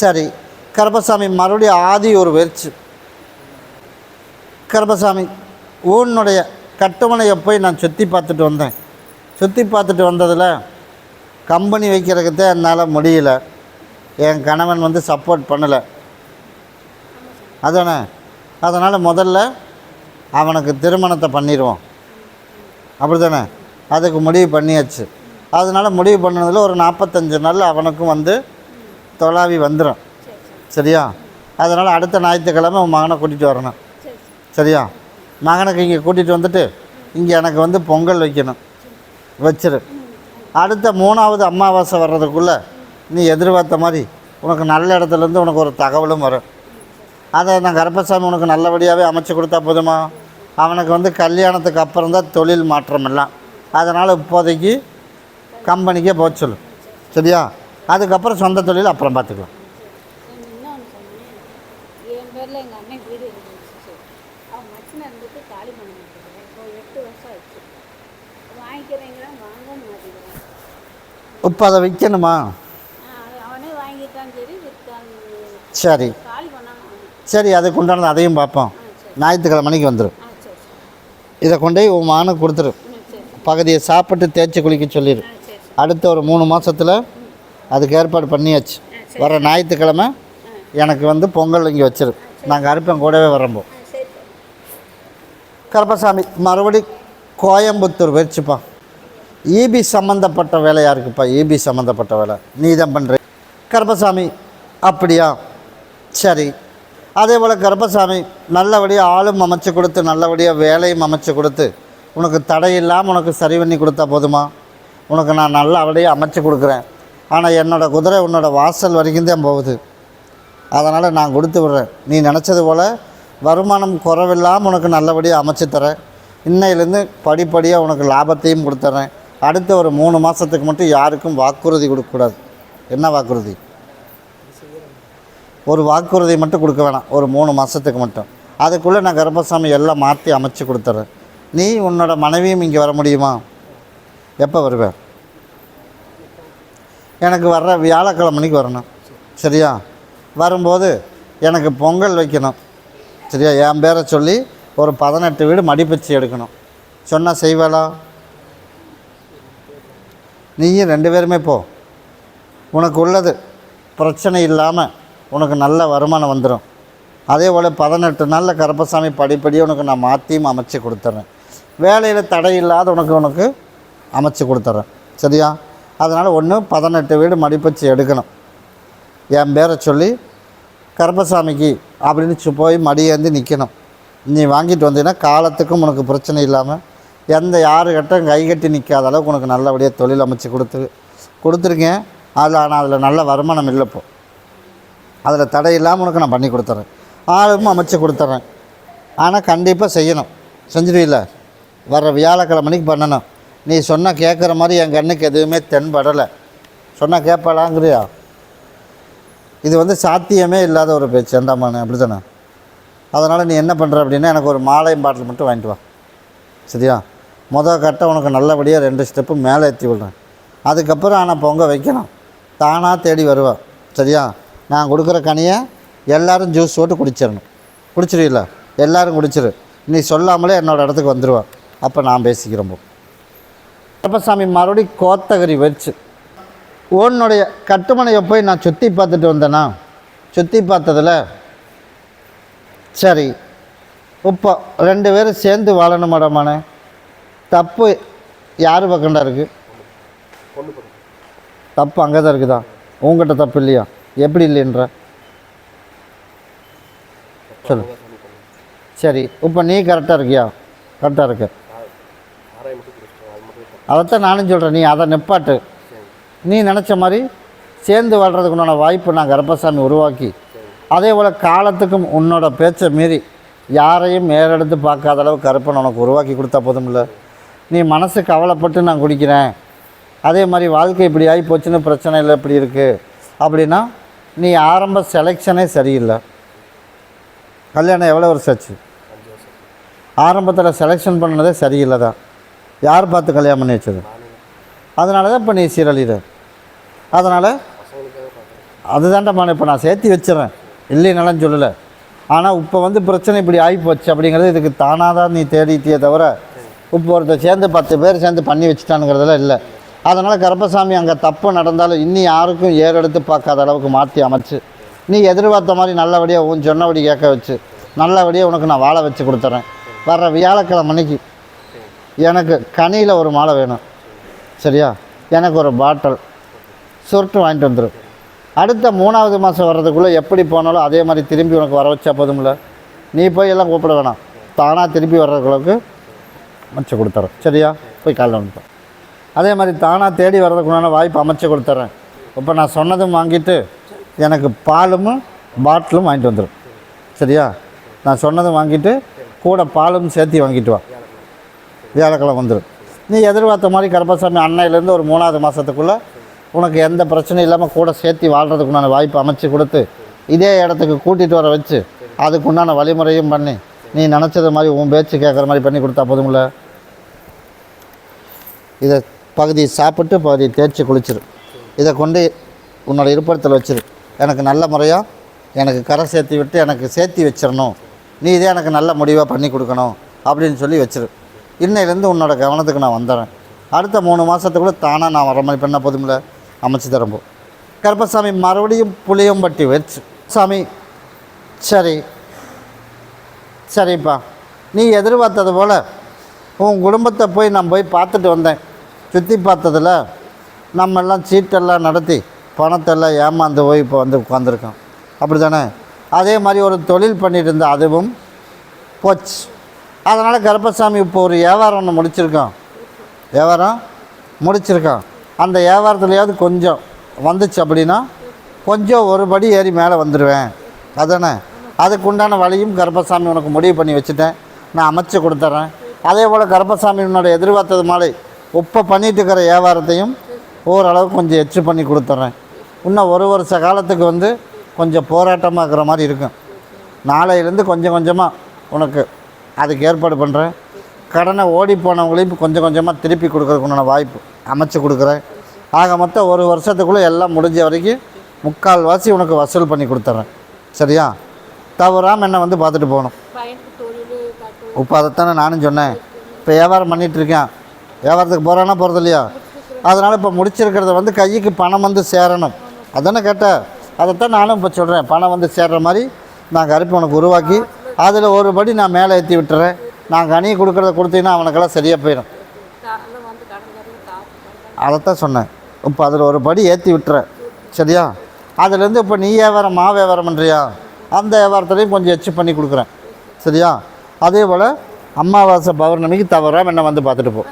சரி கருப்பசாமி மறுபடியும் ஆதி ஒரு வெறிச்சு. கருப்பசாமி உன்னுடைய கட்டுமனையை போய் நான் சுற்றி பார்த்துட்டு வந்தேன்? சுற்றி பார்த்துட்டு வந்ததில் கம்பெனி வைக்கிறதுக்கு தான் என்னால் முடியல. என் கணவன் வந்து சப்போர்ட் பண்ணலை. அதானே? அதனால் முதல்ல அவனுக்கு திருமணத்தை பண்ணிடுவோம் அப்படி தானே அதுக்கு முடிவு பண்ணியாச்சு. அதனால் முடிவு பண்ணதில் ஒரு நாற்பத்தஞ்சு நாள் அவனுக்கும் வந்து தொலாவி வந்துடும் சரியா? அதனால் அடுத்த ஞாயிற்றுக்கிழமை உன் மகனை கூட்டிகிட்டு வரணும். சரியா? மகனுக்கு இங்கே கூட்டிகிட்டு வந்துட்டு இங்கே எனக்கு வந்து பொங்கல் வைக்கணும். வச்சிரு. அடுத்த மூணாவது அமாவாசை வர்றதுக்குள்ளே நீ எதிர்பார்த்த மாதிரி உனக்கு நல்ல இடத்துலேருந்து உனக்கு ஒரு தகவலும் வரும். அதை நான் கருப்பசாமி உனக்கு நல்லபடியாகவே அமைச்சு கொடுத்தா போதுமா? அவனுக்கு வந்து கல்யாணத்துக்கு அப்புறம் தான் தொழில் மாற்றம் எல்லாம். அதனால் இப்போதைக்கு கம்பெனிக்கே போக சொல்லு. சரியா? அதுக்கப்புறம் சொந்த தொழில் அப்புறம் பார்த்துக்கலாம். இப்போ அதை விற்கணுமா? சரி சரி. அதுக்கு உண்டானது அதையும் பார்ப்போம். ஞாயிற்றுக்கிழமை மணிக்கு வந்துடும் இதை கொண்டு போய் உன் மகனுக்கு கொடுத்துரு. பகுதியை சாப்பிட்டு தேய்ச்சி குளிக்க சொல்லிடு அடுத்த ஒரு மூணு மாதத்தில் அதுக்கு ஏற்பாடு பண்ணியாச்சு. வர ஞாயிற்றுக்கிழமை எனக்கு வந்து பொங்கல் இங்கே வச்சிரு நாங்கள் அறுப்பேன் கூடவே வரம்போ கருப்பசாமி மறுபடி கோயம்புத்தூர் வச்சுப்பா. ஈபி சம்மந்தப்பட்ட வேலையாக இருக்குப்பா ஈபி சம்மந்தப்பட்ட வேலை. நீ தான் பண்ணுற கருப்பசாமி அப்படியா? சரி. அதே போல் கருப்பசாமி நல்லபடியாக ஆளும் அமைச்சு கொடுத்து நல்லபடியாக வேலையும் அமைச்சு கொடுத்து உனக்கு தடையில்லாமல் உனக்கு சரி பண்ணி கொடுத்தா போதுமா? உனக்கு நான் நல்லபடியாக அமைச்சு கொடுக்குறேன். ஆனால் என்னோடய குதிரை உன்னோட வாசல் வரைக்கும் தான் போகுது. அதனால் நான் கொடுத்து விடுறேன். நீ நினச்சது போல் வருமானம் குறைவில்லாமல் உனக்கு நல்லபடியாக அமைச்சு தரேன். இன்னையிலேருந்து படிப்படியாக உனக்கு லாபத்தையும் கொடுத்துட்றேன் அடுத்த ஒரு மூணு மாதத்துக்கு மட்டும் யாருக்கும் வாக்குறுதி கொடுக்கக்கூடாது என்ன வாக்குறுதி? ஒரு வாக்குறுதி மட்டும் கொடுக்க வேணாம். ஒரு மூணு மாதத்துக்கு மட்டும். அதுக்குள்ளே நான் கர்ப்பசாமி எல்லாம் மாற்றி அமைச்சு கொடுத்துட்றேன் நீ உன்னோட மனைவியும் இங்கே வர முடியுமா? எப்போ வருவேன் எனக்கு வர்ற வியாழக்கிழமணிக்கு வரணும். சரியா? வரும்போது எனக்கு பொங்கல் வைக்கணும். சரியா? என் பேரை சொல்லி ஒரு பதினெட்டு வீடு மடிப்பிச்சு எடுக்கணும். சொன்னால் செய்வாளா? நீயும் ரெண்டு பேருமே போ. உனக்கு உள்ளது பிரச்சனை இல்லாமல் உனக்கு நல்ல வருமானம் வந்துடும் அதே போல் பதினெட்டு நாளில் கருப்பசாமி படிப்படியாக உனக்கு நான் மாற்றியும் அமைச்சு கொடுத்துட்றேன் வேலையில் தடை இல்லாத உனக்கு உனக்கு அமைச்சு கொடுத்துட்றேன் சரியா? அதனால் ஒன்று பதினெட்டு வீடு மடிப்பச்சு எடுக்கணும். என் பேரை சொல்லி கருப்பசாமிக்கு அப்படின்னு போய் மடியேந்தி நிற்கணும் நீ வாங்கிட்டு வந்தீங்கன்னா காலத்துக்கும் உனக்கு பிரச்சனை இல்லாமல் எந்த யாருக்கிட்ட கை கட்டி நிற்காத அளவுக்கு உனக்கு நல்லபடியாக தொழில் அமைச்சு கொடுத்து கொடுத்துருக்கேன் அதில் ஆனால் அதில் நல்ல வருமானம் இல்லைப்போ அதில் தடை இல்லாமல் உனக்கு நான் பண்ணி கொடுத்துட்றேன் ஆளும் அமைச்சு கொடுத்துட்றேன் ஆனால் கண்டிப்பாக செய்யணும். செஞ்சிடுவில்ல வர்ற வியாழக்கிழமணிக்கு பண்ணணும். நீ சொன்னால் கேட்குற மாதிரி என் கண்ணுக்கு எதுவுமே தென்படலை. சொன்னால் கேட்பாளாங்கிறியா இது வந்து சாத்தியமே இல்லாத ஒரு பேச்சு ஏண்டாமானே அப்படி தானே? அதனால் நீ என்ன பண்ணுற அப்படின்னா எனக்கு ஒரு மாலையும் பாட்டில் மட்டும் வாங்கிட்டு வா. சரியா? மொதல் கட்ட உனக்கு நல்லபடியாக ரெண்டு ஸ்டெப்பு மேலே ஏற்றி விடுறேன். அதுக்கப்புறம் ஆனால் பொங்க வைக்கணும். தானாக தேடி வருவா. சரியா? நான் கொடுக்குற கனியை எல்லோரும் ஜூஸ் போட்டு குடிச்சிடணும். குடிச்சிருவில்ல? எல்லாரும் குடிச்சிரு. நீ சொல்லாமலே என்னோடய இடத்துக்கு வந்துடுவா அப்போ நான் பேசிக்கிறேன் போ. கருப்பசாமி மறுபடியும் கோத்தகிரி வச்சு உன்னுடைய கட்டுமனையை போய் நான் சுற்றி பார்த்துட்டு வந்தேன்னா சுற்றி பார்த்ததில் சரி இப்போ ரெண்டு பேரும் சேர்ந்து வாழணும் மேடமான தப்பு யார் பக்கம்டா இருக்குது தப்பு அங்கே தான் இருக்குதா? உங்ககிட்ட தப்பு இல்லையா? எப்படி இல்லைன்ற? சொல்லு. சரி இப்போ நீ கரெக்டாக இருக்கியா? கரெக்டாக இருக்க. அதைத்தான் நானும் சொல்கிறேன் நீ அதை நிப்பாட்டு. நீ நினச்ச மாதிரி சேர்ந்து வாழ்கிறதுக்கு உண்டான வாய்ப்பு நான் கருப்பசாமி உருவாக்கி அதே போல் காலத்துக்கும் உன்னோட பேச்சை மீறி யாரையும் மேலெடுத்து பார்க்காத அளவு கருப்பன் உனக்கு உருவாக்கி கொடுத்தா போதும்ல நீ மனசு கவலைப்பட்டு நான் குடிக்கிறேன். அதே மாதிரி வாழ்க்கை இப்படி ஆகி போச்சுன்னு பிரச்சனை இல்லை இப்படி இருக்குது அப்படின்னா நீ ஆரம்ப செலெக்ஷனே சரியில்லை. கல்யாணம் எவ்வளோ வருஷம் ஆச்சு ஆரம்பத்தில் செலெக்ஷன் பண்ணதே சரியில்லை தான். யார் பார்த்து கல்யாணம் பண்ணி வச்சது? அதனால தான் இப்போ நீ சீரழித அதனால் அதுதான்டாம்மா இப்போ நான் சேர்த்து வச்சிடறேன் இல்லைனாலும் சொல்லலை. ஆனால் இப்போ வந்து பிரச்சனை இப்படி ஆகிப்போச்சு அப்படிங்கிறது இதுக்கு தானாக தான் நீ தேடிட்டியே தவிர இப்போ ஒருத்தர் சேர்ந்து பத்து பேர் சேர்ந்து பண்ணி வச்சுட்டானுங்கிறதெல்லாம் இல்லை. அதனால் கருப்பசாமி அங்கே தப்பு நடந்தாலும் இன்னி யாருக்கும் ஏறெடுத்து பார்க்காத அளவுக்கு மாற்றி அமைச்சு. நீ எதிர்பார்த்த மாதிரி நல்லபடியாக உன் சொன்னபடி கேட்க வச்சு நல்லபடியாக உனக்கு நான் வாழை வச்சு கொடுத்துட்றேன் வர்ற வியாழக்கிழமை அன்னைக்கு எனக்கு கனியில் ஒரு மாலை வேணும். சரியா? எனக்கு ஒரு பாட்டில் சுருட்டு வாங்கிட்டு வந்துடும் அடுத்த மூணாவது மாதம் வர்றதுக்குள்ளே எப்படி போனாலும் அதே மாதிரி திரும்பி உனக்கு வர வச்சா போதும்ல? நீ போய் எல்லாம் கூப்பிட வேணாம். தானாக திரும்பி வர்றதுக்குள்ளக்கு அமைச்சு கொடுத்துறேன். சரியா? போய் காலைல வந்துட்டோம் அதே மாதிரி தானாக தேடி வர்றதுக்குண்டான வாய்ப்பு அமைச்சு கொடுத்துட்றேன் இப்போ நான் சொன்னதும் வாங்கிட்டு எனக்கு பாலும் பாட்டிலும் வாங்கிட்டு வந்துடும் சரியா? நான் சொன்னதும் வாங்கிட்டு கூட பாலும் சேர்த்து வாங்கிட்டு வா. வியாழக்கிழமை வந்துடும். நீ எதிர்பார்த்த மாதிரி கருப்பசாமி அன்னையிலேருந்து ஒரு மூணாவது மாதத்துக்குள்ளே உனக்கு எந்த பிரச்சனையும் இல்லாமல் கூட சேர்த்து வாழ்கிறதுக்குண்டான வாய்ப்பு அமைச்சு கொடுத்து இதே இடத்துக்கு கூட்டிகிட்டு வர வச்சு அதுக்குண்டான வழிமுறையும் பண்ணி நீ நினச்சது மாதிரி உன் பேச்சு கேட்குற மாதிரி பண்ணி கொடுத்தா போதும்ல? இதை பகுதி சாப்பிட்டு பகுதி தேய்ச்சி குளிச்சிரு. இதை கொண்டு உன்னோட இருப்பிடத்தில் வச்சிரு. எனக்கு நல்ல முறையாக எனக்கு கரை சேர்த்தி விட்டு எனக்கு சேர்த்தி வச்சிடணும் நீ இதே எனக்கு நல்ல முடிவாக பண்ணி கொடுக்கணும் அப்படின்னு சொல்லி வச்சிரு. இன்னையிலேருந்து உன்னோட கவனத்துக்கு நான் வந்துடுறேன். அடுத்த மூணு மாதத்துக்குள்ளே தானாக நான் வர மாதிரி பண்ண போதும்ல? அமைச்சு தரம்போ கருப்பசாமி மறுபடியும் புளியம்பட்டி வச்சு சாமி சரி சரிப்பா. நீ எதிர்பார்த்தது போல் உன் குடும்பத்தை போய் நான் போய் பார்த்துட்டு வந்தேன். சுற்றி பார்த்ததில் நம்ம எல்லாம் சீட்டெல்லாம் நடத்தி பணத்தெல்லாம் ஏமாந்து போய் இப்போ வந்து உட்காந்துருக்கோம் அப்படி தானே அதே மாதிரி ஒரு தொழில் பண்ணிட்டு இருந்த அதுவும் போச்சு. அதனால் கருப்பசாமி இப்போ ஒரு வியாபாரம் ஒன்று முடிச்சிருக்கோம். வியாபாரம் முடிச்சிருக்கோம். அந்த வியாபாரத்துலையாவது கொஞ்சம் வந்துச்சு அப்படின்னா கொஞ்சம் ஒரு படி ஏறி மேலே வந்துடுவேன் அதானே? அதுக்குண்டான வழியும் கருப்பசாமி உனக்கு முடிவு பண்ணி வச்சுட்டேன். நான் அமைச்சு கொடுத்துட்றேன் அதே போல் கருப்பசாமி உன்னோட எதிர்பார்த்தது மாதிரி இப்போ பண்ணிட்டு இருக்கிற வியாபாரத்தையும் ஓரளவுக்கு கொஞ்சம் எச்சு பண்ணி கொடுத்துட்றேன் இன்னும் ஒரு வருஷ காலத்துக்கு வந்து கொஞ்சம் போராட்டமாக இருக்கிற மாதிரி இருக்கும். நாளையிலேருந்து கொஞ்சம் கொஞ்சமாக உனக்கு அதுக்கு ஏற்பாடு பண்ணுறேன் கடனை ஓடி போனவங்களையும் கொஞ்சம் கொஞ்சமாக திருப்பி கொடுக்குறதுக்குன வாய்ப்பு அமைச்சு கொடுக்குறேன். ஆக மொத்தம் ஒரு வருஷத்துக்குள்ளே எல்லாம் முடிஞ்ச வரைக்கும் முக்கால்வாசி உனக்கு வசூல் பண்ணி கொடுத்துட்றேன். சரியா? தவறாமல் என்னை வந்து பார்த்துட்டு போகணும். இப்போ அதைத்தானே நானும் சொன்னேன். இப்போ வியாபாரம் பண்ணிகிட்ருக்கேன் வியாபாரத்துக்கு போகிறானா போகிறது இல்லையா? அதனால் இப்போ முடிச்சிருக்கிறத வந்து கைக்கு பணம் வந்து சேரணும். அதானே கேட்டேன். அதைத்தான் நானும் இப்போ சொல்கிறேன் பணம் வந்து சேர்ற மாதிரி நான் கருப்பி உனக்கு உருவாக்கி அதில் ஒரு படி நான் மேலே ஏற்றி விட்டுறேன். நான் கனி கொடுக்குறத கொடுத்தீங்கன்னா அவனுக்கெல்லாம் சரியாக போயிடும். அதைத்தான் சொன்னேன். இப்போ அதில் ஒரு படி ஏற்றி விட்டுறேன். சரியா? அதுலேருந்து இப்போ நீ வியாபாரம் மா வியாபாரம் பண்ணுறியா அந்த வியாபாரத்துலேயும் கொஞ்சம் எச்சு பண்ணி கொடுக்குறேன். சரியா? அதே போல் அமாவாசை பௌர்ணமிக்கு தவறாக என்ன வந்து பார்த்துட்டு போ.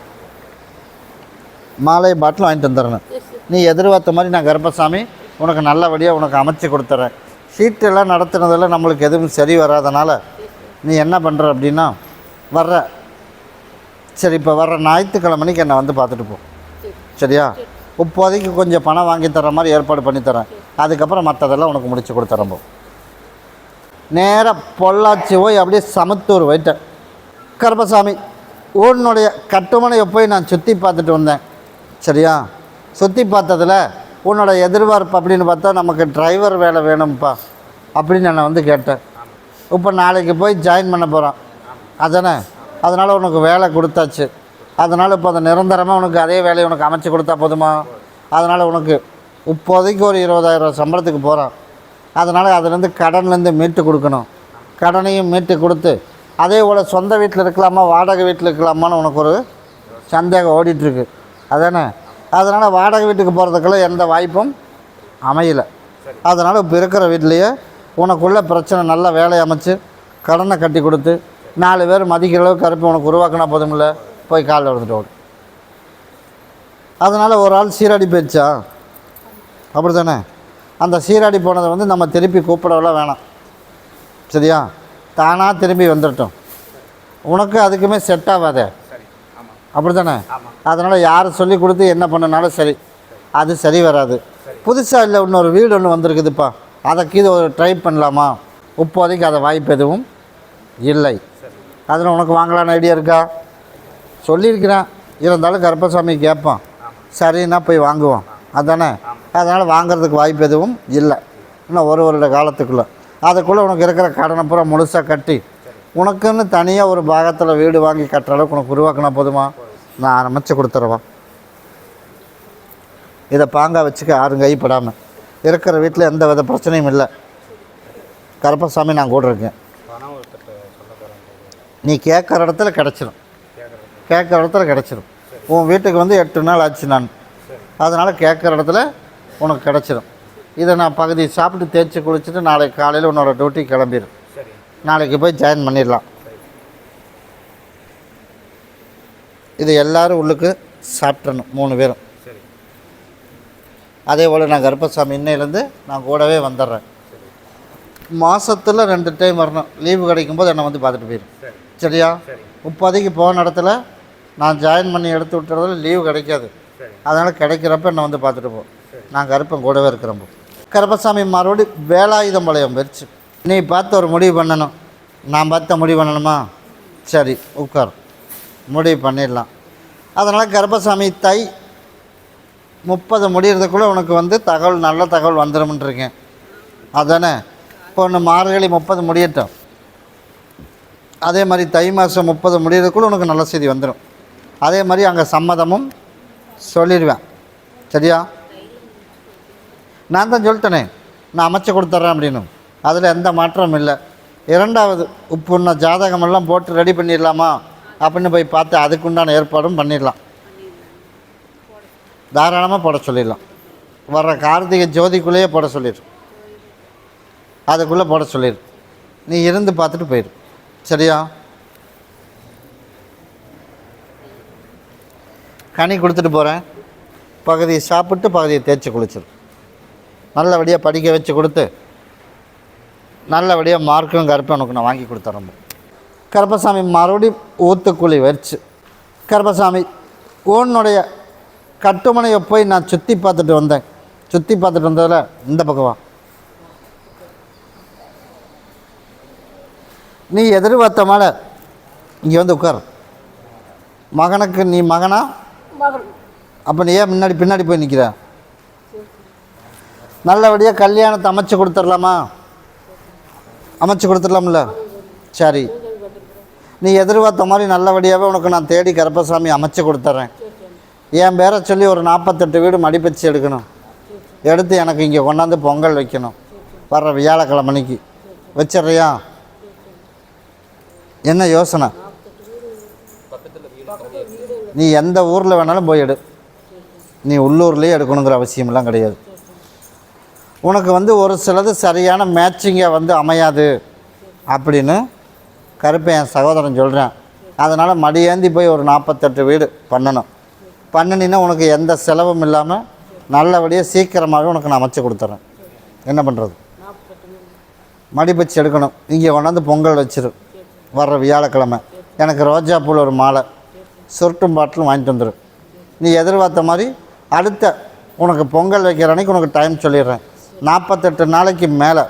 மாலை பாட்டில் வாங்கிட்டு வந்துடுறேன் நீ எதிர்பார்த்த மாதிரி நான் கருப்பசாமி உனக்கு நல்லபடியாக உனக்கு அமைச்சு கொடுத்துட்றேன் சீட்டெல்லாம் நடத்துனதெல்லாம் நம்மளுக்கு எதுவும் சரி வராதனால நீ என்ன பண்ணுற அப்படின்னா வர்ற. சரி இப்போ வர்ற ஞாயிற்றுக்கிழமைக்கு என்னை வந்து பார்த்துட்டு போ. சரியா? இப்போதைக்கு கொஞ்சம் பணம் வாங்கி தர மாதிரி ஏற்பாடு பண்ணி தரேன். அதுக்கப்புறம் மற்றதெல்லாம் உனக்கு முடிச்சு கொடுத்துறேன் நேராக பொள்ளாச்சி போய் அப்படியே சமத்தூர் போயிட்டேன். கருப்பசாமி உன்னுடைய கட்டுமனையை போய் நான் சுற்றி பார்த்துட்டு வந்தேன். சரியா? சுற்றி பார்த்ததில் உன்னோட எதிர்பார்ப்பு அப்படின்னு பார்த்தா நமக்கு டிரைவர் வேலை வேணும்ப்பா அப்படின்னு நான் வந்து கேட்டேன். இப்போ நாளைக்கு போய் ஜாயின் பண்ண போகிறோம் அதானே? அதனால் உனக்கு வேலை கொடுத்தாச்சு. அதனால் இப்போ அந்த நிரந்தரமாக உனக்கு அதே வேலையை உனக்கு அமைச்சு கொடுத்தா போதுமா? அதனால் உனக்கு இப்போதைக்கு ஒரு இருபதாயிரம் சம்பளத்துக்கு போகிறான் அதனால் அதுலேருந்து கடன்லேருந்து மீட்டு கொடுக்கணும். கடனையும் மீட்டு கொடுத்து அதே போல் சொந்த வீட்டில் இருக்கலாமா வாடகை வீட்டில் இருக்கலாமான்னு உனக்கு ஒரு சந்தேகம் ஓடிட்டுருக்கு. அதானே? அதனால் வாடகை வீட்டுக்கு போகிறதுக்கெல்லாம் எந்த வாய்ப்பும் அமையலை. அதனால் இப்போ இருக்கிற வீட்லேயே உனக்குள்ள பிரச்சனை நல்ல வேலையை அமைச்சு கடனை கட்டி கொடுத்து நாலு பேர் மதிக்கிற அளவுக்கு கருப்பு உனக்கு உருவாக்கினா போதுமில்ல போய் காலில் எடுத்துட்டு ஓடு. அதனால் ஒரு ஆள் சீராடி போயிடுச்சா? அப்படி தானே அந்த சீராடி போனதை வந்து நம்ம திருப்பி கூப்பிடவெல்லாம் வேணாம். சரியா? தானாக திரும்பி வந்துட்டோம் உனக்கு அதுக்குமே செட் ஆகாதே. அப்படி தானே அதனால் யார் சொல்லி கொடுத்து என்ன பண்ணனாலும் சரி. அது சரி வராது. புதுசாக இல்லை இன்னொரு வீடு ஒன்று வந்திருக்குதுப்பா. அதை கீழே ஒரு ட்ரை பண்ணலாமா? இப்போதைக்கு அதை வாய்ப்பு எதுவும் இல்லை. அதில் உனக்கு வாங்கலான்னு ஐடியா இருக்கா? சொல்லியிருக்கிறேன். இருந்தாலும் கருப்பசாமி கேட்பான். சரின்னா போய் வாங்குவோம். அதானே? அதனால் வாங்குறதுக்கு வாய்ப்பு எதுவும் இல்லை. இன்னும் ஒரு வருட காலத்துக்குள்ளே. அதுக்குள்ளே உனக்கு இருக்கிற கடனை பூரா முழுசாக கட்டி உனக்குன்னு தனியாக ஒரு பாகத்தில் வீடு வாங்கி கட்டுற அளவுக்கு உனக்கு உருவாக்கினா போதுமா? நான் அமைச்சு கொடுத்துருவேன் இதை பாங்காக வச்சுக்க யாரும் கைப்படாமல் இருக்கிற வீட்டில் எந்த வித பிரச்சனையும் இல்லை. கருப்பசாமி நான் கூட இருக்கேன். நீ கேட்குற இடத்துல கிடச்சிரும். கேட்குற இடத்துல கிடச்சிரும். உன் வீட்டுக்கு வந்து எட்டு நாள் ஆச்சு நான். அதனால் கேட்குற இடத்துல உனக்கு கிடச்சிரும். இதை நான் பகுதி சாப்பிட்டு தேய்ச்சி குளிச்சுட்டு நாளைக்கு காலையில் உன்னோட டியூட்டி கிளம்பிடும் நாளைக்கு போய் ஜாயின் பண்ணிடலாம். இது எல்லோரும் உள்ளுக்கு சாப்பிட்றணும் மூணு பேரும். அதே போல் நான் கருப்பசாமி இன்னையிலேருந்து நான் கூடவே வந்துடுறேன். மாதத்தில் ரெண்டு டைம் வரணும். லீவு கிடைக்கும்போது என்னை வந்து பார்த்துட்டு போயிடும் சரியா? இப்போதைக்கு போன இடத்துல நான் ஜாயின் பண்ணி எடுத்து விட்டுறதுல லீவு கிடைக்காது. அதனால் கிடைக்கிறப்ப என்னை வந்து பார்த்துட்டு போ. நான் கருப்பன் கூடவே இருக்கிறப்போ கருப்பசாமி மறுபடி வேலாயுதம் பழையம் போயிடுச்சு நீ பார்த்து ஒரு முடிவு பண்ணணும். நான் பார்த்த முடிவு பண்ணணுமா? சரி உட்கார். முடிவு பண்ணிடலாம். அதனால் கருப்பசாமி தை முப்பது முடியறதுக்குள்ளே உனக்கு வந்து தகவல் நல்ல தகவல் வந்துடும்ன்றிருக்கேன் அதானே? இப்போ ஒன்று மார்கழி முப்பது முடியட்டும். அதே மாதிரி தை மாதம் முப்பது முடியறதுக்குள்ள உனக்கு நல்ல செய்தி வந்துடும் அதே மாதிரி அங்கே சம்மதமும் சொல்லிடுவேன் சரியா? நான் தான் சொல்லிட்டேனே. நான் அமைச்சு கொடுத்துட்றேன் அப்படின்னு. அதில் எந்த மாற்றமும் இல்லை. இரண்டாவது உப்புண்ண ஜாதகமெல்லாம் போட்டு ரெடி பண்ணிடலாமா? அப்படின்னு போய் பார்த்து அதுக்குண்டான ஏற்பாடும் பண்ணிடலாம். தாராளமாக போட சொல்லிடலாம். வர்ற கார்த்திகை ஜோதிக்குள்ளேயே போட சொல்லிடு. அதுக்குள்ளே போட சொல்லிடு. நீ இருந்து பார்த்துட்டு போயிடு. சரியா? கனி கொடுத்துட்டு போகிறேன் பகுதியை சாப்பிட்டு பகுதியை தேய்ச்சி குளிச்சிடும் நல்லபடியாக படிக்க வச்சு கொடுத்து நல்லபடியாக மார்க்கும் கருப்பும் உனக்கு நான் வாங்கி கொடுத்துறேன் கருப்பசாமி மறுபடியும் ஊத்துக்குழி வச்சு கருப்பசாமி உன்னுடைய கட்டுமனையை போய் நான் சுற்றி பார்த்துட்டு வந்தேன். சுற்றி பார்த்துட்டு வந்ததில் இந்த பக்கம். வா நீ எதிர்பார்த்த மேலே இங்கே வந்து உட்கார். மகனுக்கு நீ மகனா? மகன். அப்போ நீ ஏன் முன்னாடி பின்னாடி போய் நிற்கிற நல்லபடியாக கல்யாணத்தை அமைச்சு கொடுத்துடலாமா? அமைச்சு கொடுத்துடலாம்ல. சரி. நீ எதிர்பார்த்த மாதிரி நல்லபடியாகவே உனக்கு நான் தேடி கருப்பசாமி அமைச்சு கொடுத்துட்றேன் என் பேரை சொல்லி ஒரு நாற்பத்தெட்டு வீடு மடிப்பச்சு எடுக்கணும். எடுத்து எனக்கு இங்கே கொண்டாந்து பொங்கல் வைக்கணும். வர்ற வியாழக்கிழமணிக்கு வச்சிடுறியா? என்ன யோசனை? நீ எந்த ஊரில் வேணாலும் போய் எடு. நீ உள்ளூர்லேயே எடுக்கணுங்கிற அவசியமெல்லாம் கிடையாது. உனக்கு வந்து ஒரு சிலது சரியான மேட்சிங்காக வந்து அமையாது. அப்படின்னு கருப்பை என் சகோதரன் சொல்கிறேன் அதனால் மடியேந்தி போய் ஒரு நாற்பத்தெட்டு வீடு பண்ணணும். பண்ணினீன்னா உனக்கு எந்த செலவும் இல்லாமல் நல்லபடியாக சீக்கிரமாகவே உனக்கு நான் அமைச்சு கொடுத்துட்றேன் என்ன பண்ணுறது மடிப்பச்சு எடுக்கணும். இங்கே கொண்டாந்து பொங்கல் வச்சிரு. வர்ற வியாழக்கிழமை. எனக்கு ரோஜா பூவில் ஒரு மாலை. சுருட்டும் பாட்டிலும் வாங்கிட்டு வந்துடு நீ எதிர்பார்த்த மாதிரி அடுத்த உனக்கு பொங்கல் வைக்கிற அன்னைக்கு உனக்கு டைம் சொல்லிடுறேன். நாற்பத்தெட்டு நாளைக்கு மேலே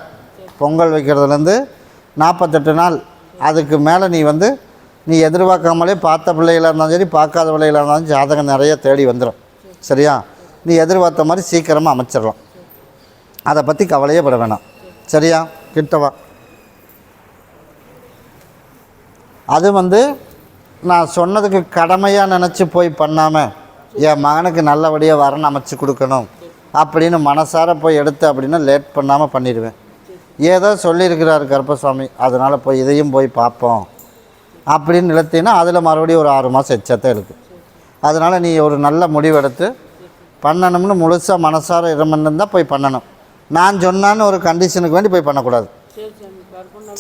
பொங்கல் வைக்கிறதுலேருந்து நாற்பத்தெட்டு நாள். அதுக்கு மேலே நீ வந்து நீ எதிர்பார்க்காமலே பார்த்த பிள்ளைகளாக இருந்தாலும் சரி பார்க்காத பிள்ளைகளாக இருந்தாலும் ஜாதகம் நிறைய தேடி வந்துடும் சரியா? நீ எதிர்பார்த்த மாதிரி சீக்கிரமாக அமைச்சிடலாம். அதை பற்றி கவலையே பட வேணாம். சரியா? கிட்டவா அது வந்து நான் சொன்னதுக்கு கடமையாக நினச்சி போய் பண்ணாமல் என் மகனுக்கு நல்லபடியாக வரணும் அமைச்சு கொடுக்கணும் அப்படின்னு மனசார போய் எடுத்து அப்படின்னா லேட் பண்ணாமல் பண்ணிடுவேன். ஏதோ சொல்லியிருக்கிறார் கருப்பசாமி. அதனால் போய் இதையும் போய் பார்ப்போம். அப்படின்னு நிறுத்தினா அதில் மறுபடியும் ஒரு ஆறு மாதம் எச்சத்தை இருக்குது அதனால் நீ ஒரு நல்ல முடிவெடுத்து பண்ணணும்னு முழுசாக மனசார இருந்தால் போய் பண்ணணும். நான் சொன்னான்னு ஒரு கண்டிஷனுக்கு வேண்டி போய் பண்ணக்கூடாது.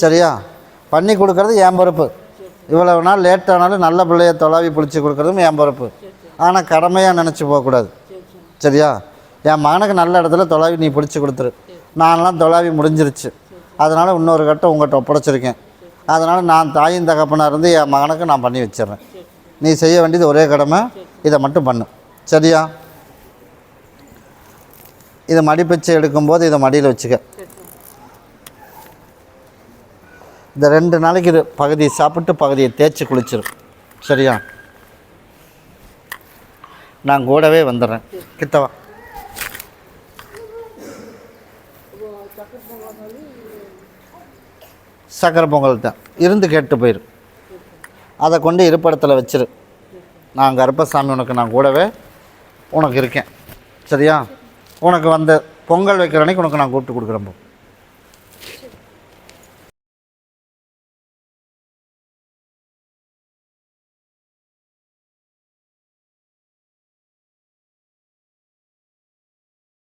சரியா? பண்ணி கொடுக்கறது என் பொறுப்பு. இவ்வளவு நாள் லேட் ஆனாலும் நல்ல பிள்ளைய தொலாவி பிடிச்சி கொடுக்கறதும் என் பொறுப்பு. ஆனால் கடமையாக நினச்சி போகக்கூடாது. சரியா? என் மகனுக்கு நல்ல இடத்துல தொலாவி நீ பிடிச்சி கொடுத்துரு. நான்லாம் தொலாவி முடிஞ்சிருச்சு. அதனால் இன்னொரு கட்டம் உங்கள்கிட்ட ஒப்படைச்சிருக்கேன். அதனால் நான் தாயின் தகப்பனாக இருந்து என் மகனுக்கு நான் பண்ணி வச்சிடுறேன். நீ செய்ய வேண்டியது ஒரே கடமை இதை மட்டும் பண்ணு. சரியா? இதை மடிப்பிச்சு எடுக்கும்போது இதை மடியில் வச்சுக்க. இந்த ரெண்டு நாளைக்கு இது பகுதியை சாப்பிட்டு பகுதியை தேய்ச்சி குளிச்சிடும் சரியா? நான் கூடவே வந்துடுறேன். கிட்டவா? சக்கரை பொங்கல் தான் இருந்து கேட்டு போயிரு. அதை கொண்டு இருப்பிடத்தில் வச்சிரு. நான் கருப்பசாமி உனக்கு நான் கூடவே உனக்கு இருக்கேன். சரியா? உனக்கு வந்த பொங்கல் வைக்கிற அன்னைக்கு உனக்கு நான் கூப்பிட்டு கொடுக்குறேன் போ.